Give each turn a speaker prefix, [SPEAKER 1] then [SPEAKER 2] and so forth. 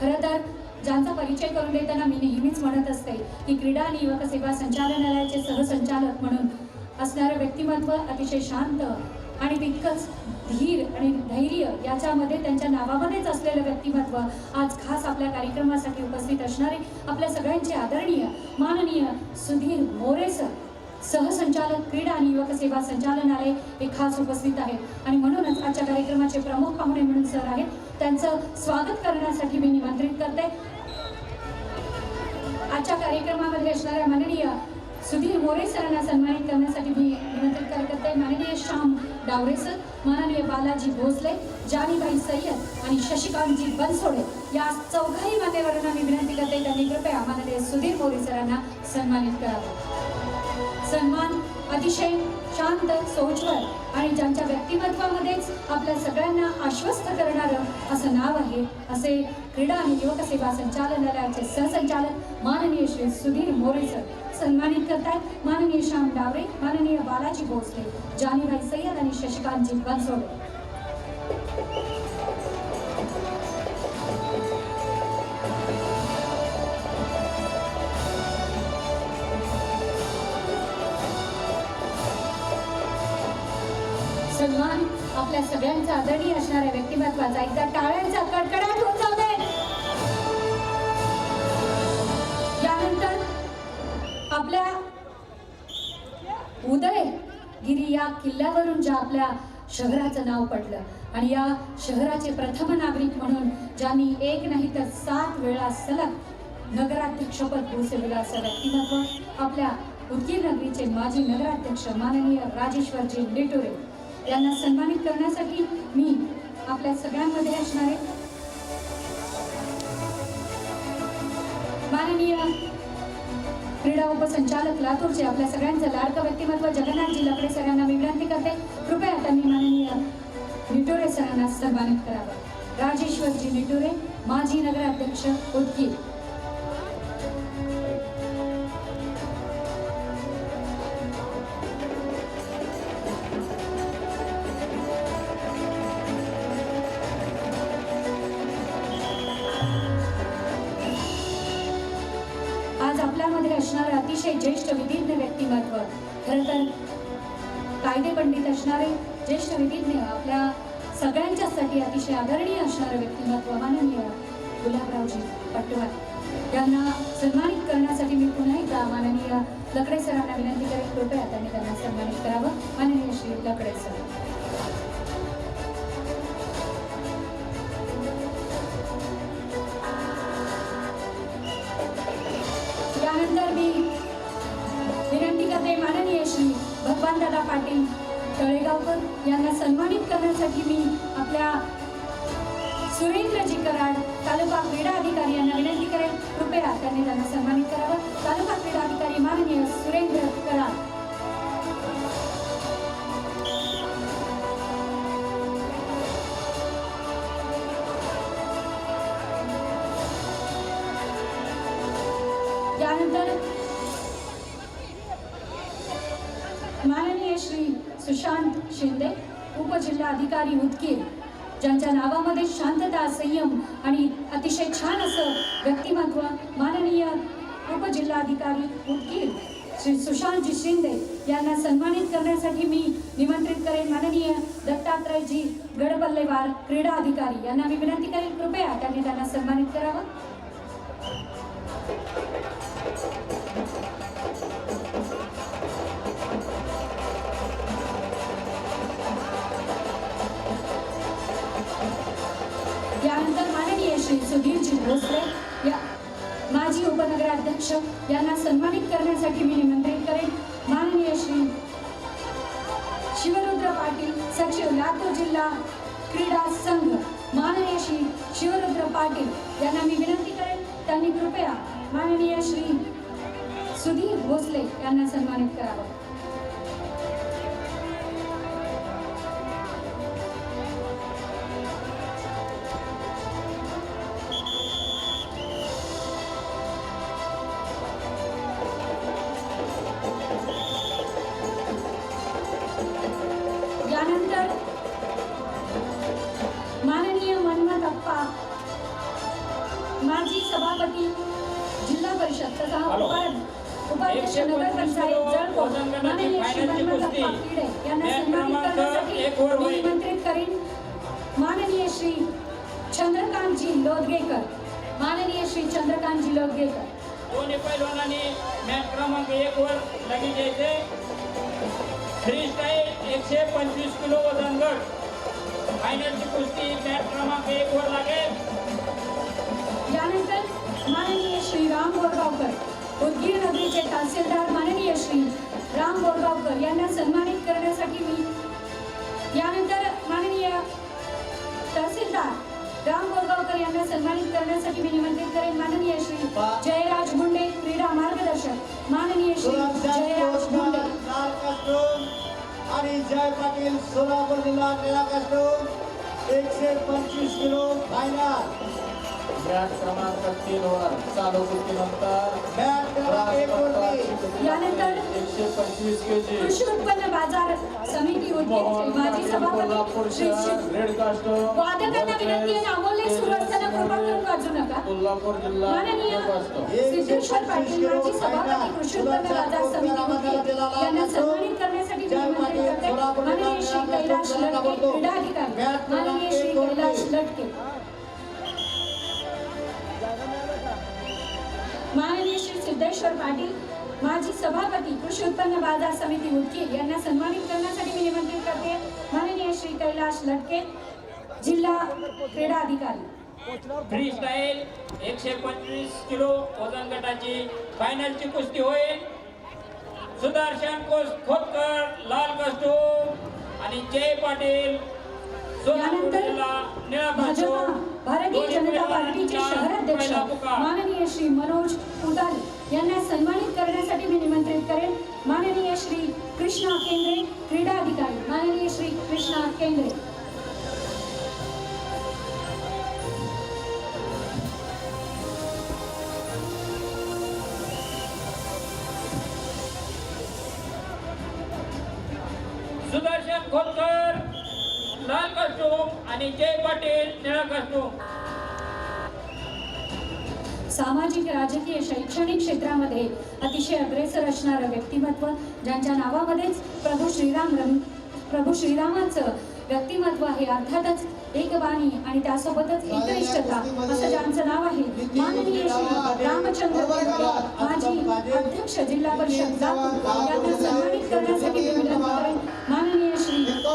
[SPEAKER 1] खरं तर ज्यांचा परिचय करून देताना मी नेहमीच म्हणत असते की क्रीडा आणि युवक सेवा संचालनालयाचे सहसंचालक म्हणून असणारं व्यक्तिमत्व अतिशय शांत आणि तितकंच धीर आणि धैर्य याच्यामध्ये त्यांच्या नावामध्येच असलेलं व्यक्तिमत्व आज खास आपल्या कार्यक्रमासाठी उपस्थित असणारे आपल्या सगळ्यांचे आदरणीय माननीय सुधीर मोरे सर सहसंचालक क्रीडा आणि युवक सेवा संचालनालय हे खास उपस्थित आहेत. आणि म्हणूनच आजच्या कार्यक्रमाचे प्रमुख पाहुणे म्हणून सर आहेत त्यांचं स्वागत करण्यासाठी मी निमंत्रित करते. आजच्या कार्यक्रमामध्ये असणाऱ्या माननीय सुधीर मोरे सरांना सन्मानित करण्यासाठी मी निमंत्रित करते. माननीय श्याम डावरे सर माननीय बालाजी भोसले जानीबाई सय्यद आणि शशिकांतजी बनसोडे या चौघाही मान्यवरांना मी विनंती करते. त्यांनी कृपया माननीय सुधीर मोरे सरांना सन्मानित करावं. सन्मान अतिशय शांत सोज्वळ आणि ज्यांच्या व्यक्तिमत्वामध्येच आपल्या सगळ्यांना आश्वस्त करणारं असं नाव आहे असे क्रीडा आणि युवक सेवा संचालनालयाचे सहसंचालक माननीय श्री सुधीर मोरे सर सन्मानित करतात. माननीय श्याम डावरे माननीय बालाजी भोसले जानीबाई सय्यद आणि शशिकांतजी बनसोडे. सन्मान आपल्या सगळ्यांचा आदरणीय असणाऱ्या व्यक्तिमत्वाचा एकदा टाळ्यांचा कडकडाट होऊन जाऊ दे. यानंतर आपल्या उदयगिरी या किल्ल्यावरून ज्या आपल्या शहराचं नाव पडलं आणि या शहराचे प्रथम नागरिक म्हणून ज्यांनी एक नाही तर सात वेळा सलग नगराध्यक्षपद भूषविलं असं व्यक्तिमत्व आपल्या उदगीर नगरीचे माजी नगराध्यक्ष माननीय राजेश्वरजी लिटोरे यांना सन्मानित करण्यासाठी मी आपल्या सगळ्यांमध्ये असणारे माननीय क्रीडा उपसंचालक लातूरचे आपल्या सगळ्यांचं लाडकं व्यक्तिमत्व जगन्नाथ लकडे सरांना मी विनंती करते. कृपया त्यांनी माननीय निटोरे सरांना सन्मानित करावं. राजेश्वरजी निटोरे माजी नगराध्यक्ष उदगीर. आज असणारे अतिशय ज्येष्ठ विधिज्ञ व्यक्तिमत्व. खरं तर कायदे पंडित असणारे ज्येष्ठ विधिज्ञ आपल्या सगळ्यांच्यासाठी अतिशय आदरणीय असणारं व्यक्तिमत्व माननीय गुलाबरावजी पटवार. यांना सन्मानित करण्यासाठी मी पुन्हा एकदा माननीय लकडे सरांना विनंती करेन. कृपया त्यांनी त्यांना सन्मानित करावं. माननीय श्री लकडे सर. पाटील तळेगावकर यांना सन्मानित करण्यासाठी मी आपल्या सुरेंद्रजी कराड तालुका क्रीडा अधिकारी यांना विनंती करेन. कृपया त्यांनी त्यांना सन्मानित करावं. तालुका क्रीडा अधिकारी माननीय सुरेंद्र कराड. त्यानंतर शिंदे उपजिल्हा अधिकारी उदगीर ज्यांच्या नावामध्ये शांतता संयम आणि अतिशय छान असं व्यक्तिमत्व माननीय उपजिल्हाधिकारी उदगीर श्री सुशांतजी शिंदे यांना सन्मानित करण्यासाठी मी निमंत्रित करेन. माननीय दत्तात्रयजी गडबल्लेवार क्रीडा अधिकारी यांना मी विनंती करेन कृपया त्यांनी त्यांना सन्मानित करावं. श्री सुधीरजी भोसले या माजी उपनगराध्यक्ष यांना सन्मानित करण्यासाठी मी निमंत्रित करेन. माननीय श्री शिवरुद्र पाटील सचिव लातूर जिल्हा क्रीडा संघ माननीय श्री शिवरुद्र पाटील यांना मी विनंती करेन. त्यांनी कृपया माननीय श्री सुधीर भोसले यांना सन्मानित करावं. माजी सभापती जिल्हा परिषद तथा उपाध्यक्ष नगर पंचायत जळकोट माननीय श्री. अप्पा किडे यांना सन्मानित करण्यासाठी मी. निमंत्रित करीन. माननीय श्री चंद्रकांतजी लोदगेकर माननीय श्री चंद्रकांतजी लोदगेकर
[SPEAKER 2] दोन्ही पैलवानांनी मॅच क्रमांक एक वर लगेच यायचे फ्री स्टाईल एकशे पंचवीस किलो वजन गट.
[SPEAKER 1] माननीय श्री राम बोरगावकर उदगीर नगरीचे तहसीलदार माननीय श्री राम बोरगावकर यांना सन्मानित करण्यासाठी मी यानंतर माननीय तहसीलदार राम बोरगावकर यांना सन्मानित करण्यासाठी मी निमंत्रित करेन. माननीय श्री जयराज मुंडे क्रीडा मार्गदर्शक. माननीय श्री जयराज मुंडे
[SPEAKER 3] आणि जय पाटील सोलापूर जिल्हा निळा कस्टूम एकशे पंचवीस किलो फायनल
[SPEAKER 4] मॅच क्रमांक तीन वर चालू
[SPEAKER 1] यानंतर
[SPEAKER 4] एकशे पंचवीस केजी.
[SPEAKER 1] कृषी उत्पन्न बाजार समिती माजी
[SPEAKER 4] कोल्हापूर शहर
[SPEAKER 1] श्री-
[SPEAKER 4] रेड कास्टोम
[SPEAKER 1] वादकांना विनंती आहे अमोल सुरू असताना कृपा करून वाजू नका.
[SPEAKER 4] कोल्हापूर जिल्हा
[SPEAKER 1] माननीय
[SPEAKER 4] रेड कास्टोम
[SPEAKER 1] सिद्धेश्वर पाटील माजी सभापती कृषी उत्पन्न बाजार समिती उदगीर यांना सन्मानित करण्यासाठी मी निमंत्रित करते. माननीय श्री कैलाश लटके क्रीडा अधिकारी माननीय श्री कैलाश लटके. माननीय श्री सिद्धेश्वर पाटील माजी सभापती कृषी उत्पन्न बाजार समिती उदगीर यांना सन्मानित करण्यासाठी मी निमंत्रित करते. माननीय श्री कैलाश लटके जिल्हा क्रीडा अधिकारी.
[SPEAKER 2] फ्री स्टाईल एकशे पंचवीस किलो वजन गटाची फायनलची कुस्ती होईल. सुदर्शन कोस खोतकर लाल कस्टूम आणि जय पाटील.
[SPEAKER 1] यानंतर भाजपा भारतीय जनता पार्टीचे शहराध्यक्ष माननीय श्री मनोज उदारे यांना सन्मानित करण्यासाठी मी निमंत्रित करेन. माननीय श्री कृष्णा केंद्रे क्रीडा अधिकारी माननीय श्री कृष्णा केंद्रे.
[SPEAKER 2] आणि जय पाटील निळा असतो
[SPEAKER 1] सामाजिक राजकीय शैक्षणिक क्षेत्रामध्ये अतिशय अग्रेसर असणारं व्यक्तिमत्व ज्यांच्या नावामध्येच प्रभू श्रीराम रम प्रभू श्रीरामाचं व्यक्तिमत्व आहे अर्थातच एक बाणी आणि त्यासोबतच एकनिष्ठता असं ज्यांचं नाव आहे माननीय रामचंद्र माजी अध्यक्ष जिल्हा परिषद यांना सन्मानित करण्यासाठी विनंती करेन. माननीय